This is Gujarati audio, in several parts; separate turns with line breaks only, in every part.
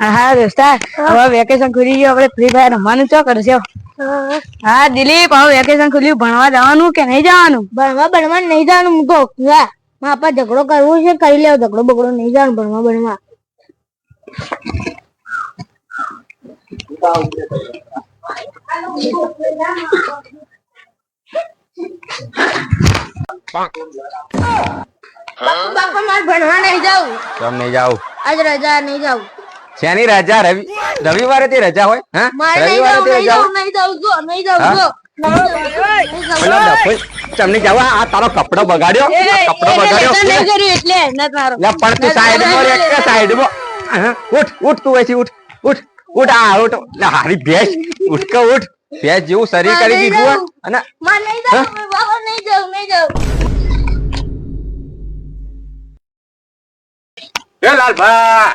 હા દોસ્તા. હવે વેકેશન ખુલી ગયું આપણે ફ્રી ફાયર રમવાનું ચો કરશે હા. દિલીપ હવે વેકેશન ખુલ્યું ભણવા જવાનું કે નહીં જવાનું?
ભણવા ભણવા નહીં જવાનું મૂકો. હા મારા પપ્પા ઝઘડો કરવો છે કરી લેવો ઝઘડો બગડો નહીં જવાનું ભણવા ભણવા. ભણવા નહીં જવું.
કેમ નહીં જાવ?
આજ રજા નહીં જાઉં.
શેની રજા? રવિ રવિવારે તે રજા હોય? હા? રવિવારે તે રજા
નહીં જાઉં જો નહીં
જાઉં
જો.
તમને જવા આ તારો કપડો બગાડ્યો? કપડો બગાડ્યો?
એટલે
પણ તું સાઈડમાં સાઈડમાં ઉઠ ઉઠ તું એસી ઉઠ ઉઠ ઉઠ આ ઉઠ. હારી ભેસ. ઉઠ કે ઉઠ. ભેસ જેવું શરીર કરી દીધું અને
નહીં જાઉં નહીં જાઉં નહીં જવું.
એ લાલભા.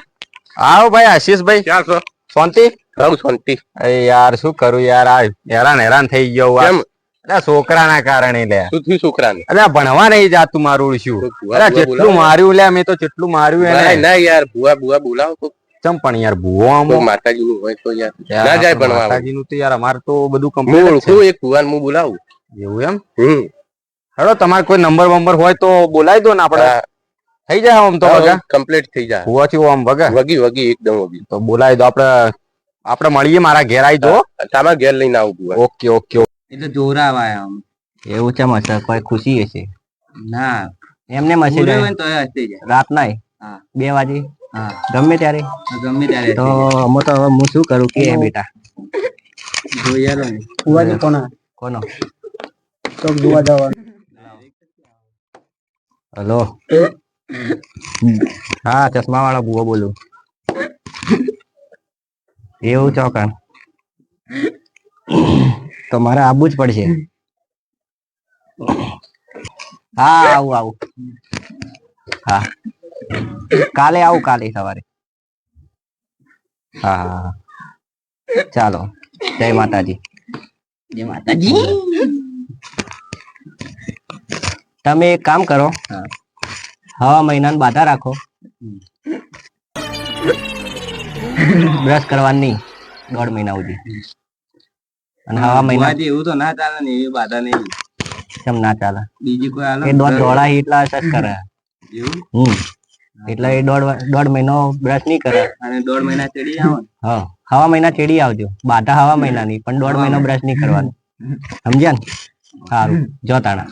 આવો ભાઈ આશીષભાઈ.
ક્યાં છો?
શાંતિ?
રાવ શાંતિ.
અરે યાર શું કરું યાર આ હેરાન હેરાન થઈ ગયો હું.
કેમ?
અલા છોકરાના કારણે લે.
શું થયું છોકરાને?
અલ્યા ભણવા નહીં જાતું મારું શું? અલ્યા જેટલું માર્યું લે મેં તો જેટલું માર્યું એને.
ના યાર ભુવા ભુવા બોલાવો
ચમ પણ યાર ભુવા આમ
કોઈ માતાજીનું હોય તો યાર. ના જાય ભણવા
માતાજીનું તો યાર અમાર તો બધું
હું
કમ્પ્લીટ
ઓળખું એક ભુવાને હું બોલાવું.
એવું એમ?
હમ.
હેડો તમારે કોઈ નંબર બંબર હોય તો બોલાવી દો ને આપણે. થઈ જાય આમ તો વગા?
કમ્પ્લીટ થઈ જાય.
ભૂવાથી આમ વગા?
વગી વગી એકદમ વગી.
તો બોલાવી દો આપણે આપણે મળીએ મારા ઘેર આવી દો
તમારા ઘેર લઈને આવું
ઓકે ઓકે.
એ તો જોરાવા આમ.
એવું છે મસર કોઈ ખુશી હશે?
ના.
એમને મસી
ને તો હસી જાય.
રાત ના
હા.
બે વાગે?
હા.
ગમે ત્યારે?
ગમે ત્યારે
તો અમે તો હવે હું શું કરું? કે બેટા?
જાય. જોઈ આલો ને
ફુવાજી કોનો?
તો દુવા જવાનું
હલો. હા ચશ્મા વાળા ભૂવો બોલું. એવું ચોકન તો મારે આવવું જ પડશે. હા આવું આવું. હા. કાલે આવું કાલે સવારે. હા હા હા. ચાલો. જય માતાજી.
જય માતાજી.
તમે એક કામ કરો. હવા મહિનાની બાધા રાખો. બ્રશ કરવાની દોઢ મહિના સુધી. અને હવા મહિના
એવું તો ના ચાલે ને એવી બાધા નહીં.
કેમ ના ચાલે?
બીજી કોઈ આલો
એ દોઢ દોડા એટલા અસર કરે.
એવું?
હમ. એટલે એ દોઢ દોઢ મહિનો બ્રશ નહીં કરે.
અને દોઢ મહિના ચડી આવો
હા. હવા મહિના ચેડી આવજો. બાધા હવા મહિનાની પણ દોઢ મહિનો. બ્રશ નહીં કરવાનો. સમજ્યા ને? સારું. જો તાણા.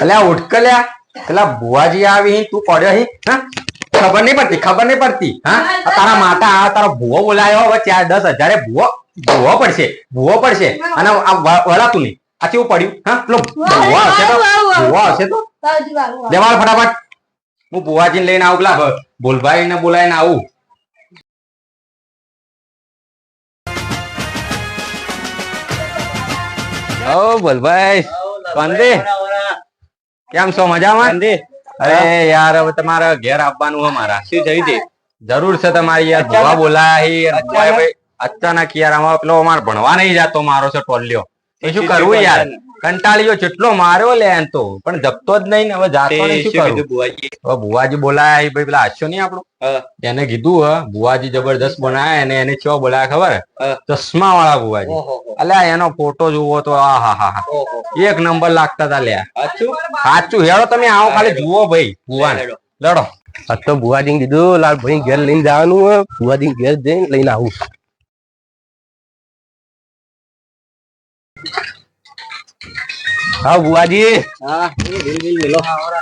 અલ્યા ઉઠકલ્યા પેલા ભુવાજી આવી તું પડ્યો હી હા? ખબર નહીં પડતી ખબર નહીં પડતી હા? તારા માતા આ તારો ભુવો બોલાયો હવે ચાર દસ હજારે ભુવો ભુવો પડશે ભુવો પડશે. અને આ વળાતું નહીં આ કેવું પડ્યું હા? પેલો ભૂવો હશે તો ભૂવો હશે તો?
બાવજી
ફટાફટ. હું ભુવાજીને લઈને આવું પેલા ભોલભાઈને બોલાવીને આવું. ઓ ભોલભાઈ કંદે કેમ છો મજામાં? અરે યાર હવે તમારે ઘેર આવવાનું છે મારા શું થઈ દે જરૂર છે તમારી યાર ભુવા બોલાઈ અચાનક યાર આમાં પેલો અમારે ભણવા નહીં જાતો મારો છે ટોલ્યો. એ શું કરવું યાર? કંટાળીઓ જેટલો માર્યો લે એમ તો પણ જપતો જ નહીં ને હવે જાતો નહીં શું કરું. હવે ભુવાજી બોલાયા હી ભાઈ પેલા હાસ્યો નહીં આપણો? એને કીધું હ ભુવાજી જબરદસ્ત બનાયા અને એને ચો બોલાયા ખબર? ચશ્મા વાળા બુવાજી. અલ્યા એનો ફોટો જુઓ તો આ હા હા હા. એક નંબર લાગતા હતા લ્યા. સાચું? હેડો તમે આવો ખાલી જુઓ ભાઈ બુવા લડો.
આ તો બુવાજી કીધું લાલભાઈ ઘેર લઈને જવાનું હોય ભુવાજી ઘેર જઈને લઈને આવું. હા ભુવાજી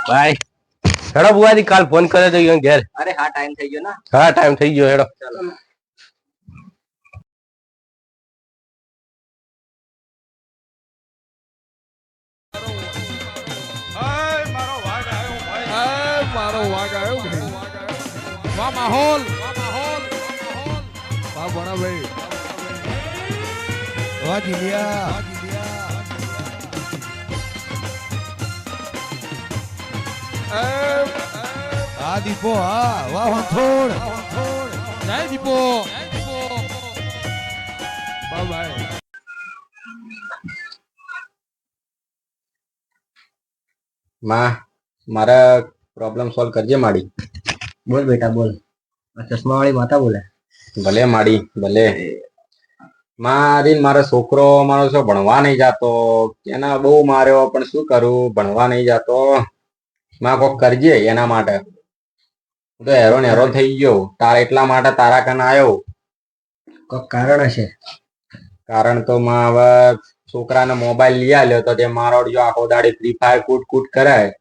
બાય હેડો ભુવાજી કાલ ફોન કર્યો તો ઘેર.
અરે હા ટાઈમ થઈ ગયો ને.
હા ટાઈમ થઈ ગયો હેડો.
મારો વાઘ આવ્યો. ભાઈ વાહ માહોલ. વાહ માહોલ ભાઈ જીલિયા. હા દીપો હા વાહ વંથોડ જય દીપો. Bye bye.
માં મારા પ્રોબ્લેમ સોલ્વ કરજે માડી.
બોલ બેટા બોલ. આ ચશ્મા વાળી માતા બોલે.
ભલે માડી ભલે. મારી ને મારો છોકરો મારો છો ભણવા નહીં જાતો. એના બહુ માર્યો પણ શું કરું? ભણવા નહીં જાતો. માં કોક કરજે એના માટે. હું તો હેરો ને હેરો થઈ ગયો. તારા એટલા માટે તારા કન આવ્યો
કોક કારણ હશે.
કારણ તો માં હવે છોકરાને મોબાઈલ લઈ આલ્યો તો તે મારો જો આખો દાડે ફ્રી ફાયર કૂટ કૂટ કરાય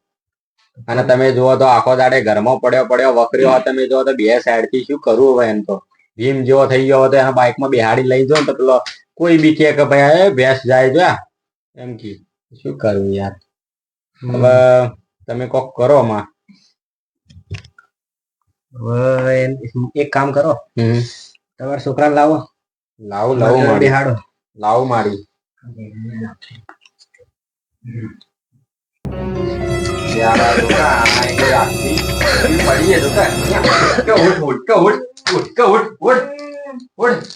અને તમે જુઓ તો આખો દાડે ઘરમાં પડ્યો પડ્યો વકર્યો તમે જુઓ તો બે સાઈડથી શું કરવું હવે એમ તો. ભીમ જેવો થઈ ગયો તો એના બાઇકમાં બિહાડી લઈ જાઓ તો પેલો કોઈ બી કે ભાઈ ભેંસ જાય જો એમ કે શું કરવું યાર? હવે તમે કોક કરો માં
હવે એક કામ કરો. તમારા છોકરા લાવો.
લાવ લાવ
મારી હાડો
લાવ મારી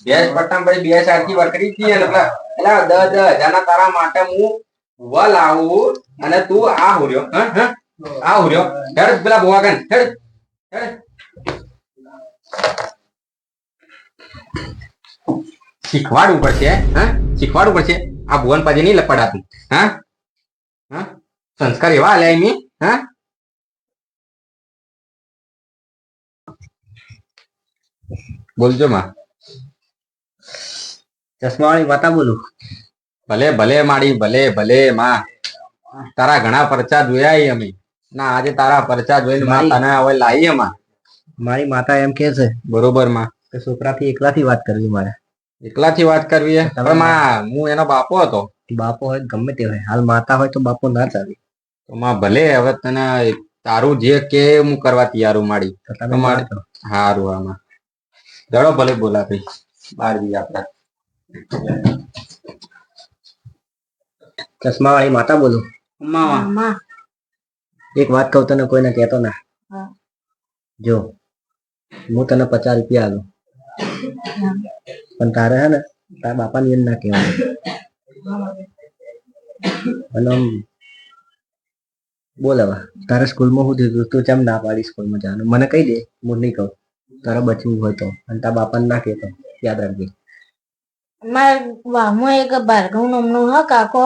બે વકરી હતી અને પેલા પેલા દસ હજારના તારા માટે હું લાવું અને તું આ હોર્યો. હા હા. આ હુર્યો હેડ પેલા બોવા કન હેડ. હેડ. શીખવાડવું પડશે હા? શીખવાડવું પડશે. આ ભુવન પાછી નહીં લપડાતું. હા? હા? સંસ્કાર એવા આલ્યા એની હા? બોલજો માં.
ચશ્મા વાળી વાતા બોલું.
ભલે ભલે માડી ભલે ભલે માં. તારા ઘણા પરચા જોયા અમે. ના આજે તારા પરચા જોઈને માં
મારી-
તને હવે લાવી એમાં
મારી માતા એમ કે છે
બરોબરમાં.
કે છોકરાથી એકલાથી વાત કરવી મારે.
એકલાથી વાત કરવી હે? હવે માં હું એનો બાપો હતો.
બાપો હોય ગમે તે હોય. હાલ માતા હોય તો બાપો ના ચાલે
તો માં ભલે હવે તને તારું જે કે હું કરવા તૈયાર હું માડી
તો તમે
તમારે-
મારી દો.
હારું આમાં દડો ભલે બોલા ભાઈ. બાર બી આપડા
ચશ્મા વાળી માતા બોલો.
મામા.
એક વાત કહું તને કોઈને કહેતો ના. જો હું તને પચાસ રૂપિયા આલું પણ તારે હે ને તારા બાપાની એમ ના કહેવાનું. અને બોલ હવે તારે સ્કૂલમાં શું થયું તું કેમ ના પાડી સ્કૂલમાં જવાનું? મને કહી દે હું નહીં કહું. તારે બચવું હોય તો. અને તારા બાપાને ના કહેતો. યાદ રાખજે.
મારા વામો એક ભાર્ગવ નામનો હ કાકો.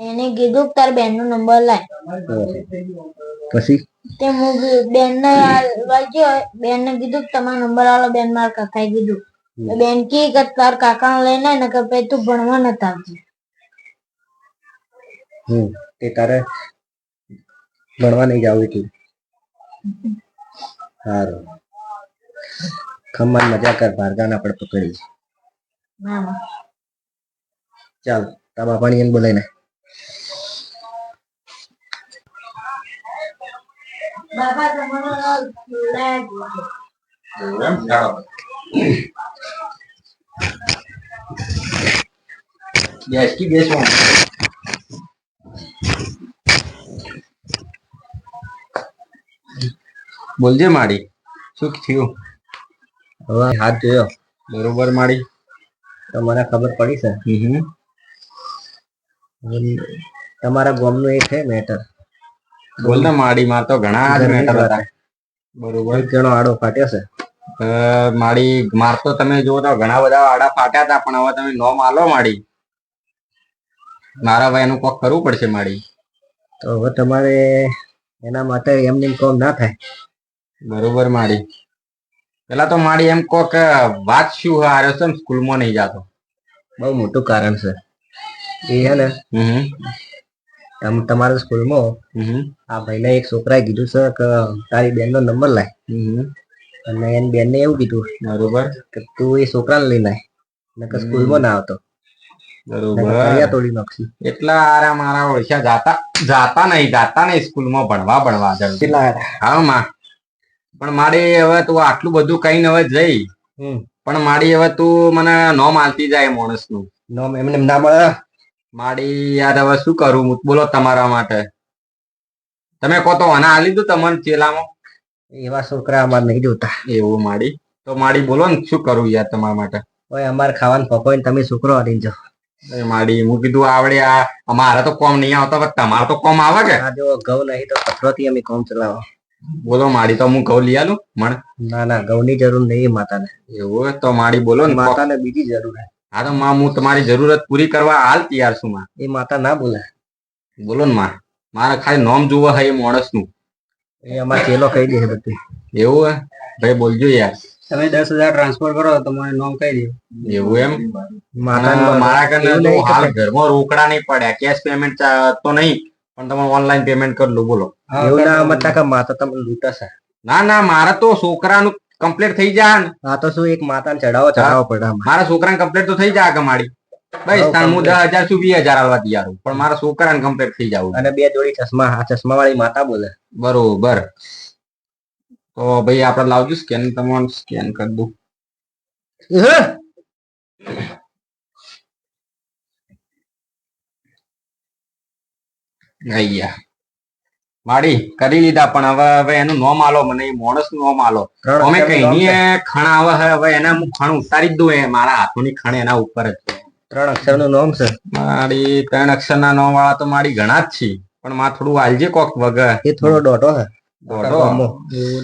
એને કીધું કે તાર બેન નો નંબર લાય.
પછી?
તે હું બેન ને વાગ્યો બેન ને કીધું કે તમારો નંબર આલો બેન મારા કાકાએ કીધું. બેન કી કે તાર કાકા લઈને ને કે પછી તું ભણવા નતા આવતી.
હમ તે તારે ભણવા નહીં જાવ એટલે સારું. ખમણ મજા કર ભારગાન આપણે પકડી ચાલ તા બાપાની એને બોલાય
બાબા તમારો
એમ બેસો બોલજે માડી શું થયું?
હવે હાથ જોયો
બરોબર માડી.
તો મને ખબર પડી છે. તમારા ગોમનું એક છે મેટર.
માડી તો ઘણા જ મેટર હતા. બરોબર
કેનો આડો ફાટ્યો છે?
માળી માડી માર તો તમે જુઓ તો ઘણા બધા આડા ફાટ્યા હતા પણ હવે તમે નો માલો માડી. મારા ભાઈ એનું કોક કરવું પડશે માડી.
તો હવે તમારે એના માટે એમને કોમ ના થાય.
બરોબર માળી પેલા તો માડી એમ કોક વાત શું હારે છે સ્કૂલમાં નહીં જાતો.
બહુ મોટું કારણ છે. એ હે ને
હમ.
તમ- તમારા સ્કૂલમાં આ ભાઈને એક છોકરાએ કીધું સર કે તારી બેનનો નંબર લાય. અને એની બેનને એવું કીધું
બરોબર.
કે તું એ છોકરાને લઈ લાય નકર સ્કૂલમાં ના આવતો.
બરોબર.
તોડી નાખશી.
એટલા આરા મારા ઓળખ્યા. જાતા જાતા નહીં જાતા નહીં સ્કૂલમાં ભણવા ભણવા
કેટલા
હા માં. પણ મારે હવે તું આટલું બધું કઈ હવે જઈ.
હમ.
પણ મારી હવે તું મને નોમ આલતી જાય માણસનું
નોમ એમને ના મળે.
માડી યાર હવે શું કરું? હું બોલો તમારા માટે. તમે કહો તો મને આલી દો તમને ચેલામાં.
એવા છોકરા અમારે નહીં જોતા.
એવું માડી તો માડી બોલો ને શું કરું યાર તમારા માટે?
ઓય અમારે ખાવાનું પકોઈને તમે છોકરો હારીને જાઓ.
એ માડી હું કીધું આવડે આ અમારા તો કોમ નહીં આવતો પણ તમારે તો કોમ આવે કે?
આ જો ઘઉં નહીં તો પથરોથી અમે કોમ ચલાવો.
બોલો માડી તો હું ઘઉં લઈ આલું મણ
ના ના ઘઉંની જરૂર નહીં માતાને.
એવું તો માડી બોલો ને
માતાને બીજી જરૂર હે.
હા તો માં હું તમારી જરૂરત પૂરી કરવા હાલ તૈયાર છું માં.
એ માતા ના બોલે
બોલો ને માં. મારે ખાલી નોમ જોવા હે એ માણસનું
એ અમાર ચેલો કહી દે બધું.
એવું હે? ભાઈ બોલજો યાર.
તમે દસ હજાર ટ્રાન્સફર કરો તો મને નોમ કહી દે.
એવું એમ? મારા કને તો હાલ ઘરમાં રોકડા નહીં પડ્યા કેશ પેમેન્ટ તો નહીં પણ તમે ઓનલાઈન પેમેન્ટ કરી લો બોલો.
એવું ના મતલબ કે માતા તમને લૂંટાશે?
ના ના મારા તો છોકરાનું કમ્પ્લીટ થઈ જાય
હા તો શું એક માતાને ચડાવો ચડાવો પડે.
મારા છોકરાને કમ્પ્લીટ તો થઈ જાય કમાડી બસ તાણ હું દસ હજારથી વીસ હજાર આવવા તૈયાર પણ મારા છોકરાને કમ્પ્લીટ થઈ જાવ.
અને બે જોડી ચશ્મા આ ચશ્મા વાળી માતા બોલે.
બરોબર. તો ભાઈ આપડે લાવજો સ્કેન તમારું સ્કેન કરી દઉં. અહીંયા માડી કરી લીધા પણ હવે હવે એનું નોમ આલો મને માણસનું નોમ આલો અમે કઈ
છે.
ખણ આવે હવે એના હું ખણ ઉતારી જ દઉં એ મારા હાથોની ખણ એના ઉપર જ.
ત્રણ અક્ષરનું નામ છે.
મારી ત્રણ અક્ષરના નોમ વાળા તો મારી ઘણા જ છે પણ માં થોડું આલજે કોક વગર.
એ થોડો દોઢો છે
દોઢો?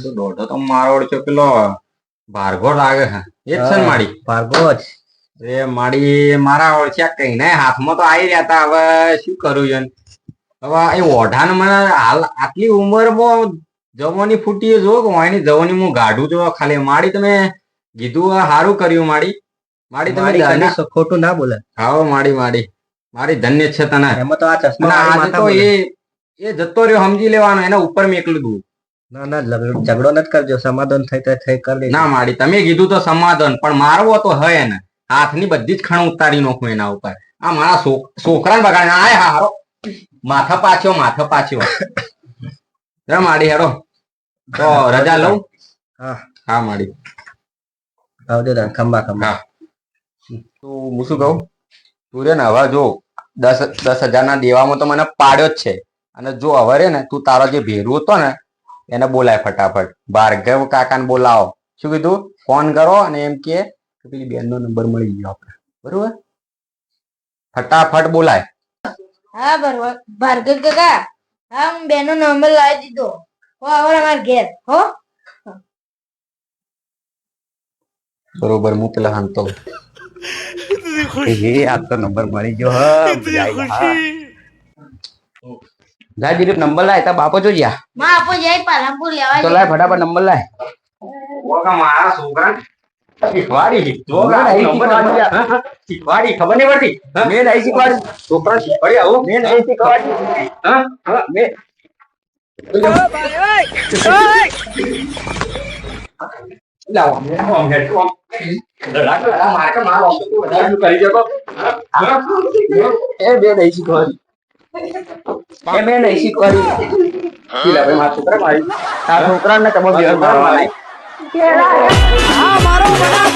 તો દોઢો તો મારો ઓળખ્યો પેલો ભાર્ગો લાગે હે. એ જ છે ને
ભાર્ગો જ.
એ માડી મારા ઓળખ્યા કઈ ને હાથમાં તો આવી રહ્યા હતા હવે શું કરું છે હવે એ ઓઢાને મને હાલ આટલી ઉંમરમાં જવાની ફૂટી જો કે એની જવાની હું ગાઢું જો ખાલી માડી તમે કીધું સારું કર્યું માડી. માડી તમે
ખોટું ના બોલે.
હાઓ માડી માડી. મારી ધન્ય છે તને.
એમાં તો આ ચશ્મા
તો એ એ જતો રહ્યો સમજી લેવાનો એના ઉપર મેં એકલું દઉં
ના ના ઝઘડો નથી કરજો સમાધાન થઈ તો થઈ કરી.
ના માડી તમે કીધું તો સમાધાન પણ મારવો તો હે ને હાથની બધી જ ખણ ઉતારી નાખું એના ઉપર. આ મારા છોક- છોકરાને બગાડે. હા હારો. માથા પાછો માથા પાછો. રે માડી હેડો. તો રજા લઉં?
હા.
હા માડી.
આવજો તાન ખંભા ખંભા.
તો હું શું કહું? તું રે ને હવે જો દસ દસ હજારના દેવામાં તો મને પાડ્યો જ છે. અને જો હવે રે ને તું તારો જે ભેરું હતો ને એને બોલાય ફટાફટ. ભાર્ગવ કાકાને બોલાવો. શું કીધું? ફોન કરો અને એમ કે કે પેલી બેનનો નંબર મળી ગયો આપણે બરોબર? ફટાફટ બોલાય.
હા બરોબર ભાર્ગવ કાકા. હા હું બેનો નંબર લાવી દીધો. હો આવો અમાર ઘેર હો.
બરોબર હું પેલા હાંતો
એ આ તો નંબર મળી ગયો હ જા દીદી નંબર લાય તા બાપો જો જા
માં આપો જઈ પાલનપુર લેવા
તો લાય ફટાફટ નંબર લાય.
મારા છોકરા શીખવાડી જો
મેં નહીં શીખવાડી.
શીખવાડી ખબર નહીં પડતી.
મેં નહીં શીખવાડ્યું.
છોકરા શીખવાડી આવું.
મેં નહીં શીખવાડ્યું.
હા. હા
મેં
લાવો આમ હેડ આમ કેળા
આ મારો બડા